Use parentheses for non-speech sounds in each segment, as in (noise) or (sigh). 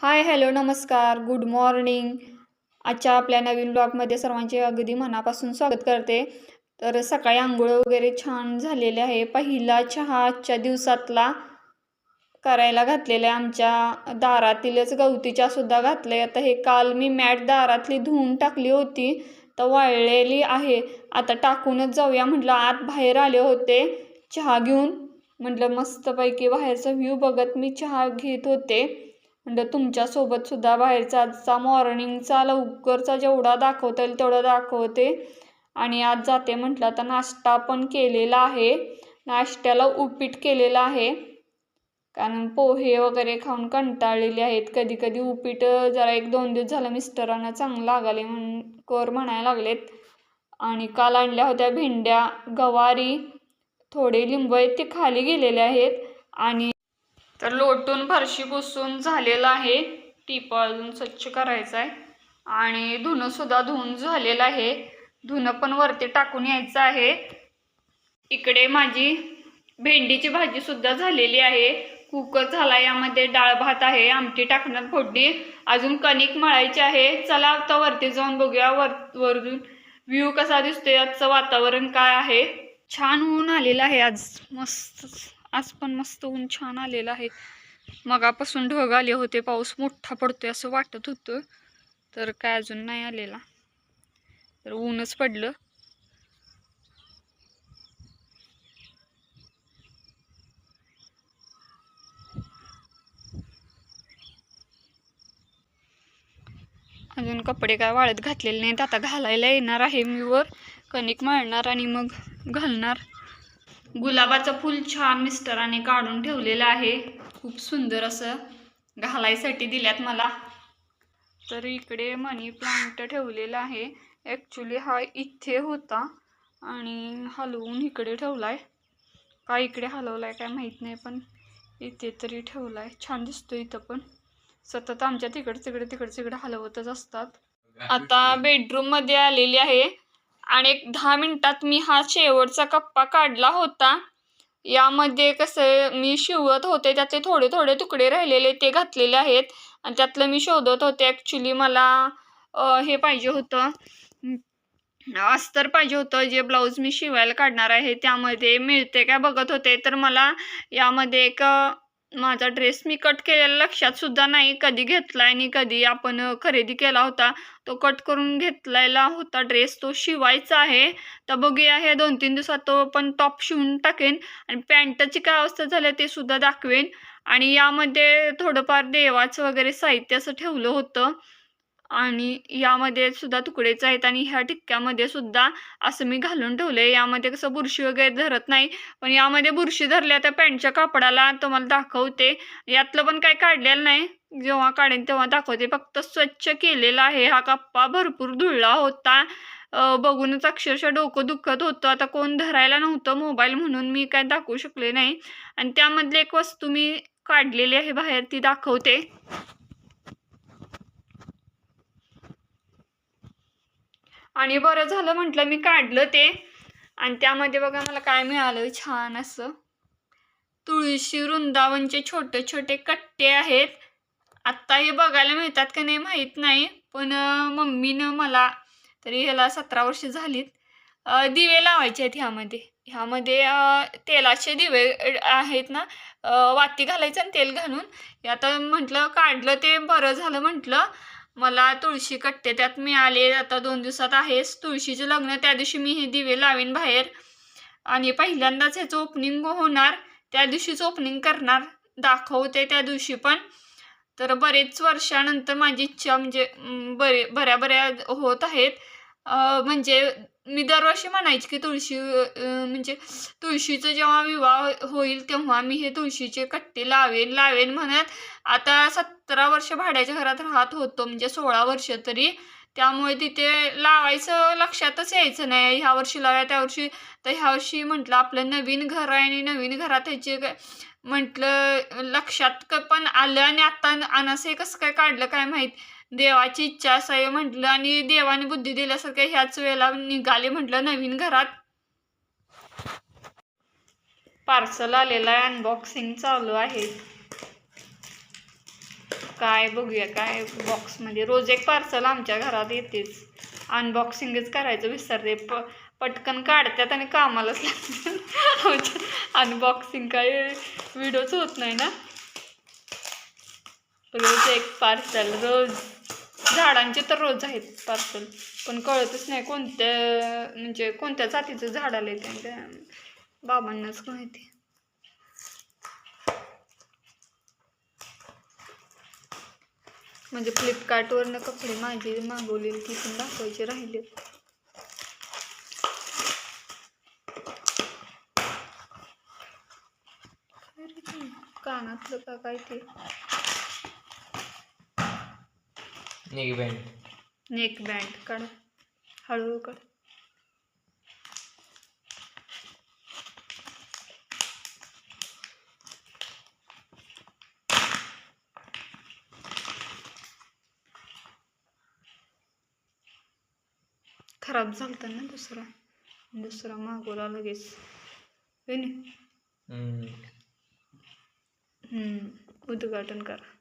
हाय hello नमस्कार. Good morning. आजच्या आपल्या नवीन ब्लॉगमध्ये सर्वांचे अगदी मनापासून स्वागत करते. तर सकाळी आंघोळ वगैरे छान झालेले आहे. पहिला चहा आजच्या दिवसातला करायला घातलेला आहे. आमच्या दारातीलच गवतीच्या सुद्धा घातलं आहे आता हे काल मी मॅट दारातली धुवून टाकली होती. तर वाळलेली आहे. आता टाकूनच जाऊया म्हटलं. आत बाहेर आले होते. चहा घेऊन म्हटलं मस्तपैकी बाहेरचा व्ह्यू बघत मी चहा घेत होते. म्हणजे तुमच्यासोबत सुद्धा बाहेरचा आजचा मॉर्निंगचा लवकरचा जेवढा दाखवता येईल तेवढा दाखवते. आणि आज जाते म्हटलं आता नाश्ता पण केलेला आहे. नाश्त्याला उपीट केलेला आहे. कारण पोहे वगैरे खाऊन कंटाळलेले आहेत. कधी कधी उपीट जरा एक दोन दिवस झालं मिस्टरांना चांगलं लागले म्हणून कर म्हणायला लागलेत. आणि काल आणल्या होत्या भेंड्या गवारी थोडे लिंब आहेत ते खाली गेलेले आहेत. आणि तर लोटून फरशी पुसून झालेलं आहे. टिप अजून स्वच्छ करायचं आहे. आणि धुणंसुद्धा धुवून झालेलं आहे. धुणं पण वरती टाकून यायचं आहे. इकडे माझी भेंडीची भाजीसुद्धा झालेली आहे. कुकर झाला यामध्ये डाळ भात आहे. आमटी टाकणार फोडणी. अजून कणिक मळायची आहे. चला आता वरती जाऊन बघूया. वर वरून व्ह्यू कसा दिसतोय आजचं वातावरण काय आहे. छान ऊन आलेलं आहे आज. मस्त. आज पण मस्त ऊन छान आलेलं आहे. मगापासून ढग आले होते पाऊस मोठा पडतोय असं वाटत होतं. तर काय अजून नाही आलेला. तर ऊनच पडलं. अजून कपडे काय वाळत घातलेले नाहीत. आता घालायला येणार आहे मी वर. कणिक मळणार आणि मग घालणार. गुलाबाचं फूल छान मिस्टराने काढून ठेवलेलं आहे. खूप सुंदर असं घालायसाठी दिल्यात मला. तर इकडे मनी प्लांट ठेवलेला आहे. ॲक्च्युली हा इथे होता आणि हलवून इकडे ठेवला आहे का इकडे हलवला आहे काय माहीत नाही पण इथे तरी ठेवला आहे छान दिसतो इथं पण. सतत आमच्या तिकडे तिकडे तिकडे तिकडे हलवतच असतात. आता बेडरूममध्ये आलेली आहे. आणि एक दहा मिनटात मी हा शेवटचा कप्पा काढला होता. यामध्ये कसं मी शिवत होते त्याचे थोडे थोडे तुकडे राहिलेले ते घातलेले आहेत. आणि त्यातलं मी शोधत होते ॲक्च्युली मला हे पाहिजे होतं. अस्तर पाहिजे होतं जे ब्लाऊज मी शिवायला काढणार आहे त्यामध्ये मिळते काय बघत होते? तर मला यामध्ये एक माझा ड्रेस मी कट केलेला लक्षात सुद्धा नाही. कधी घेतला आणि कधी आपण खरेदी केला होता. तो कट करून घेतलेला होता ड्रेस तो शिवायचा आहे. तर बघूया हे दोन तीन दिवसात तो पण टॉप शिवून टाकेन. आणि पॅन्टची काय अवस्था झाली ते सुद्धा दाखवेन. आणि यामध्ये थोडंफार देवाचं वगैरे साहित्य असं ठेवलं होतं. आणि यामध्ये सुद्धा तुकडेच आहेत आणि ह्या टिक्क्यामध्ये सुद्धा असं मी घालून ठेवलं आहे यामध्ये कसं बुरशी वगैरे धरत नाही पण यामध्ये बुरशी धरल्या त्या पॅन्टच्या कापडाला तुम्हाला दाखवते. यातलं पण काही काढलेलं नाही. जेव्हा काढेन तेव्हा दाखवते. फक्त स्वच्छ केलेला आहे हा कप्पा. भरपूर धुळला होता. बघूनच अक्षरशः डोकं दुखत होतं. आता कोण धरायला नव्हतं मोबाईल म्हणून मी काय दाखवू शकले नाही. आणि त्यामधली एक वस्तू मी काढलेली आहे बाहेर ती दाखवते. आणि बरं झालं म्हटलं मी काढलं ते. आणि त्यामध्ये बघा मला काय मिळालं छान असं. तुळशी वृंदावनचे छोटे छोटे कट्टे आहेत. आत्ता हे बघायला मिळतात का नाही माहीत नाही पण मम्मीनं मला तरी ह्याला सतरा वर्ष झालीत दिवे लावायचे आहेत ह्यामध्ये. ह्यामध्ये तेलाचे दिवे आहेत ना वाती घालायचं आणि तेल घालून. आता म्हटलं काढलं ते बरं झालं म्हटलं. मला तुळशी कट्टे त्यात मिळाले. आता दोन दिवसात आहेच. तुळशीचं लग्न त्या दिवशी मी हे दिवे लावीन बाहेर. आणि पहिल्यांदाच ह्याचं ओपनिंग होणार. त्या दिवशीच ओपनिंग करणार. दाखवते त्या दिवशी पण. तर बरेच वर्षानंतर माझी इच्छा म्हणजे बरे बऱ्या बऱ्या होत आहेत. म्हणजे मी दरवर्षी म्हणायची की तुळशी म्हणजे तुळशीचं जेव्हा विवाह होईल तेव्हा मी हे तुळशीचे कट्टे लावेन लावेन म्हणत आता सतरा वर्ष भाड्याच्या घरात राहत होतो म्हणजे सोळा वर्ष तरी. त्यामुळे तिथे लावायचं लक्षातच यायचं नाही. ह्या वर्षी लावाय त्या वर्षी तर ह्या वर्षी म्हटलं आपलं नवीन घर आहे आणि नवीन घरात ह्याचे काय म्हटलं लक्षात क- पण आलं आणि आता अनासे कसं काय काढलं काय माहीत. देवाची इच्छा असावी म्हटलं आणि देवाने बुद्धी दिल्यासारखं ह्याच वेळेला निघाले म्हटलं नवीन घरात. पार्सल आलेलं आहे अनबॉक्सिंग चालू आहे. काय बघूया काय बॉक्समध्ये रोज एक पार्सल आमच्या घरात येतेच. अनबॉक्सिंगच करायचं विसरते प पटकन काढतात आणि कामालाच लागतात. (laughs) अनबॉक्सिंग काय व्हिडिओच होत नाही ना? रोज एक पार्सल रोज. झाडांचे तर रोज आहेत पार्सल पण कळतच नाही कोणत्या म्हणजे कोणत्या जातीचं झाड आलं आहे त्या बाबांनाच माहिती. म्हणजे फ्लिपकार्टवरनं कपडे माझे मागवलेले ती पण दाखवायचे राहिले. कानातलं का काय ते? नेक बँड नेक बँड काढ हळूहळू काढ. खराब झालता ना दुसरा. दुसरा मागवला लगेच. होय नी? हम्म, उद्घाटन करा.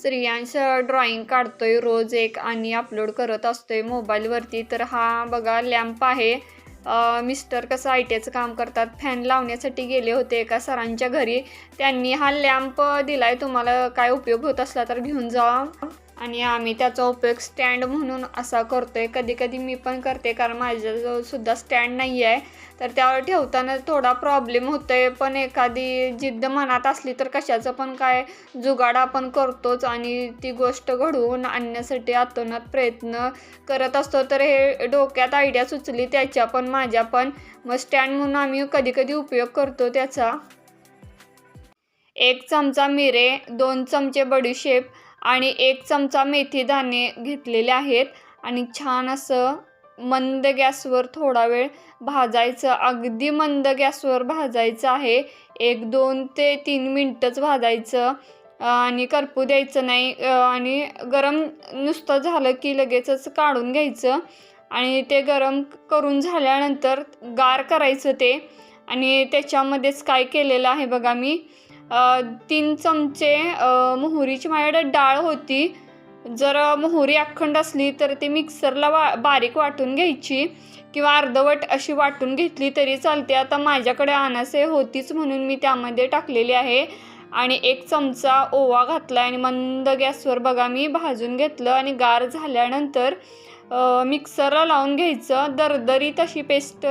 स्त्रियांश ड्रॉइंग काढतोय रोज एक आणि अपलोड करत असतोय मोबाईलवरती तर हा बघा लॅम्प आहे. मिस्टर कसं आय टीचं काम करतात? फॅन लावण्यासाठी गेले होते एका सरांच्या घरी. त्यांनी हा लॅम्प दिलाय. तुम्हाला काय उपयोग होत असला तर घेऊन जा. आणि आम्ही त्याचा उपयोग स्टँड म्हणून असा करतोय. कधी कधी मी पण करते कारण माझ्याजवळ सुद्धा स्टँड नाही आहे तर त्यावर ठेवताना थोडा प्रॉब्लेम होतोय. पण एखादी जिद्द मनात असली तर कशाचं पण काय जुगाड आपण करतोच आणि ती गोष्ट घडवून आणण्यासाठी आतोनात प्रयत्न करत असतो. तर हे डोक्यात आयडिया सुचली त्याच्या पण माझ्या पण. मग स्टँड म्हणून आम्ही कधी कधी उपयोग करतो त्याचा. एक चमचा मिरे दोन चमचे बडीशेप आणि एक चमचा मेथी दाणे घेतलेले आहेत. आणि छान असं मंद गॅसवर थोडा वेळ भाजायचं. अगदी मंद गॅसवर भाजायचं आहे. एक दोन ते तीन मिनटंच भाजायचं. आणि करपू द्यायचं नाही. आणि गरम नुसतं झालं की लगेचच काढून घ्यायचं. आणि ते गरम करून झाल्यानंतर गार करायचं ते. आणि त्याच्यामध्येच काय केलेलं आहे बघा मी? तीन चमचे मोहरीची माझ्याकडे डाळ होती. जर मोहरी अखंड असली तर ती मिक्सरला वा बारीक वाटून घ्यायची किंवा अर्धवट अशी वाटून घेतली तरी चालते. आता माझ्याकडे अनासे होतीच म्हणून मी त्यामध्ये टाकलेली आहे. आणि एक चमचा ओवा घातला आणि मंद गॅसवर बघा मी भाजून घेतलं आणि गार झाल्यानंतर मिक्सरला लावून घ्यायचं. दरदरीत अशी पेस्ट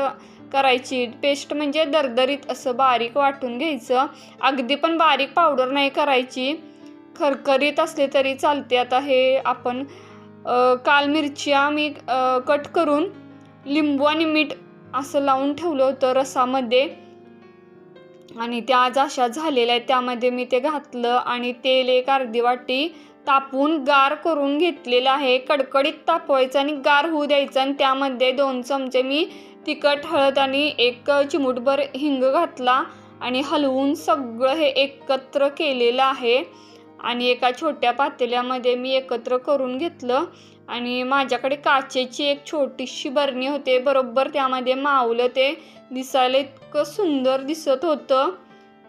करायची. पेस्ट म्हणजे दरदरीत असं बारीक वाटून घ्यायचं. अगदी पण बारीक पावडर नाही करायची. खरखरीत असले तरी चालते. आता हे आपण काल मिरच्या मी कट करून लिंबू आणि मीठ असं लावून ठेवलं होतं रसामध्ये. आणि त्या आज अशा झालेल्या आहेत. त्यामध्ये मी ते घातलं आणि तेल एक अर्धी वाटी तापून गार करून घेतलेलं आहे. कडकडीत तापवायचं आणि गार होऊ द्यायचं आणि त्यामध्ये दोन चमचे मी तिखट हळद आणि एक चिमूटभर हिंग घातला आणि हलवून सगळं हे एकत्र केलेलं आहे. आणि एका छोट्या पातेल्यामध्ये मी एकत्र करून घेतलं आणि माझ्याकडे काचेची एक छोटीशी बरणी होते. बरोबर त्यामध्ये मावलं ते दिसायला इतकं सुंदर दिसत होतं.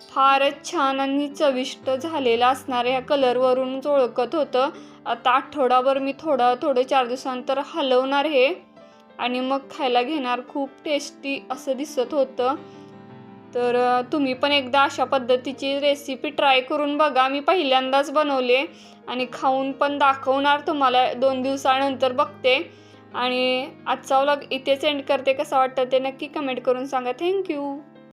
फारच छान आणि चविष्ट झालेलं असणार ह्या कलरवरून ओळखत होतं. आता आठवडाभर मी थोडं थोडं चार दिवसानंतर हलवणार हे. आणि मग खायला घेणार खूप टेस्टी असं दिसत होतं. तर तुम्ही पण एकदा अशा पद्धतीची रेसिपी ट्राय करून बघा. मी पहिल्यांदाच बनवले आणि खाऊन पण दाखवणार तुम्हाला दोन दिवसानंतर बघते. आणि आजचा व्लॉग इथेच एंड करते. कसं वाटतं ते नक्की कमेंट करून सांगा. थँक्यू